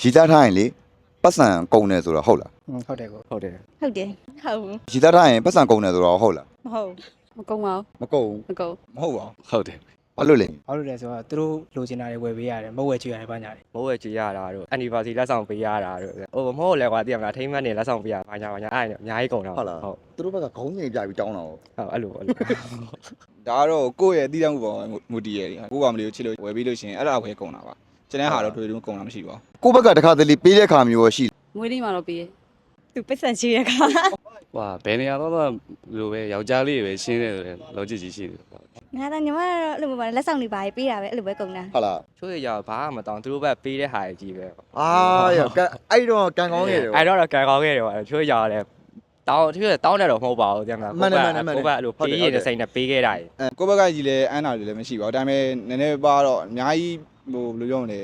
ရီသားထားရင်လေပတ်စံကုန်တယ်ဆိုတော့ဟုတ်လားอืมဟုတ်တယ်ကိုဟုတ်တယ်ဟုတ်တယ်ဟုတ်ဘူးရီသားထားရင်ပတ်စံကုန်တယ်ဆိုတော့ဟုတ်လားမဟုတ်မကုန်းပါဘူးမကုန်မကုန်းမဟုတ်ပါဟုတ်တယ်ဘာလို့လဲဘာလို့လဲဆိုတော့သူတို့လိုချင်တာတွေဝယ်ပေးရတယ်မဟုတ်ဝယ်ချင်ရတယ်ဘာညာတွေမိုးဝဲကြည်ရတာတို့ anniversary လက်ဆောင်ပေးရတာတို့ဟိုမဟုတ်လဲကွာတည်ရမလားထိမ့်မတ်နေလက်ဆောင်ပေးရဘာညာဘာညာအဲ့ဒါအများကြီးကုန်တာဟုတ်သူတို့ဘက်ကခေါင်းစဉ်ပြပြီးတောင်းတာဟုတ်ဟုတ်အဲ့လိုအဲ့လိုဒါကတော့ကိုယ့်ရဲ့တည်တံ့မှုပေါ်မူတည်ရတယ်ကိုယ့်ကောင်မလေးကိုချစ်လို့ဝယ်ပြီးလို့ရှိရင်အဲ့ဒါပဲကုန်တာပါ ကျန်တဲ့ဟာတော့တွေ့လို့ကုန်တာမရှိပါဘူးကိုယ့်ဘက်ကတခါတလေပေးတဲ့ခါမျိုးရောရှိမွေးနေ့မှာတော့ပြီးရသူပစ္စံရှိရခါဟွာဘယ်နေရာတော့တော့လိုပဲယောက်ျားလေးတွေပဲရှင်းတယ်ဆိုရင် logic ကြီးရှိတယ်ပေါ့ငါတော့ညီမကတော့အဲ့လိုမျိုးပါလက်ဆောင်တွေပါပေးတာပဲအဲ့လိုပဲကုန်တာဟုတ်လားချိုးရရဘာမှမတောင်းသူတို့ဘက်ပေးတဲ့ဟာကြီးပဲအာရကအဲ့တော့ကန်ကောင်းခဲ့တယ်အဲ့တော့ကန်ကောင်းခဲ့တယ်ပါချိုးရရတယ်တောင်းသူတောင်းတယ်တော့မဟုတ်ပါဘူးတည်မလားကိုဘက်အဲ့လိုပေးရတဲ့စိတ်နဲ့ပေးခဲ့တာအဲကိုယ့်ဘက်ကကြီးလည်းအန်းတာတွေလည်းမရှိပါဘူးဒါပေမဲ့နည်းနည်းပါတော့အများကြီး ဟိုဘယ်လိုပြောမလဲ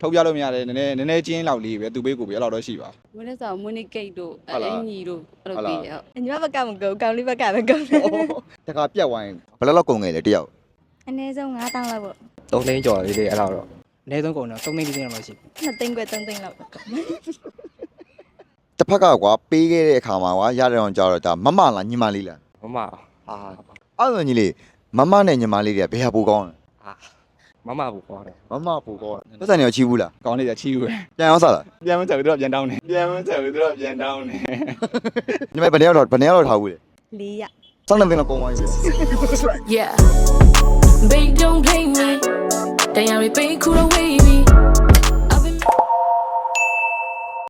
ထုတ်ပြလို့မရတယ်နည်းနည်းနည်းနည်းချင်းလောက်လေးပဲသူပေးကိုပေးအဲ့လောက်တော့ရှိပါမွေးနေ့ဆောင်မွေးနေ့ကိတ်တို့ဟုတ်လားအင်ကြီးတို့အဲ့လိုပြီးရဟုတ်ညီမဘက်ကမကုန်ကောင်လေးဘက်ကပဲကုန်တယ်တခါပြတ်ဝိုင်းဘယ်လောက်လောက်ကုန်ခဲ့လဲတယောက်အနည်းဆုံး9000လောက်ပေါ့3သိန်းကျော်လေးလေးအဲ့လောက်တော့အနည်းဆုံးကုန်တော့3သိန်း4သိန်းလောက်ရှိပြီ2သိန်းခွဲ3သိန်းလောက်ပဲကုန်တစ်ဖက်ကကွာပေးခဲ့တဲ့အခါမှာကွာရတဲ့အောင်ကြတော့ဒါမမလားညီမလေးလားမမဟာအဲ့လိုညီလေးမမနဲ့ညီမလေးတွေကဘယ်ဟာပူကောင်းလဲအာ မမဘူးခေါ်တယ်မမပူကောင်းတယ်ပတ်စံနေရောချီးဘူးလားကောင်းနေကြချီးဦးပဲပြန်အောင်စားလားပြန်မချက်ဘူးသူတို့ပြန်တောင်းတယ်ပြန်မချက်ဘူးသူတို့ပြန်တောင်းတယ်ညီမဘယ်နေရာတော့ဘယ်နေရာတော့ထားဘူးလေ4ရစောင်းနေတင်တော့ကုန်သွားပြီ Yeah. Baby, don't play me. Then I repeat, cool away me.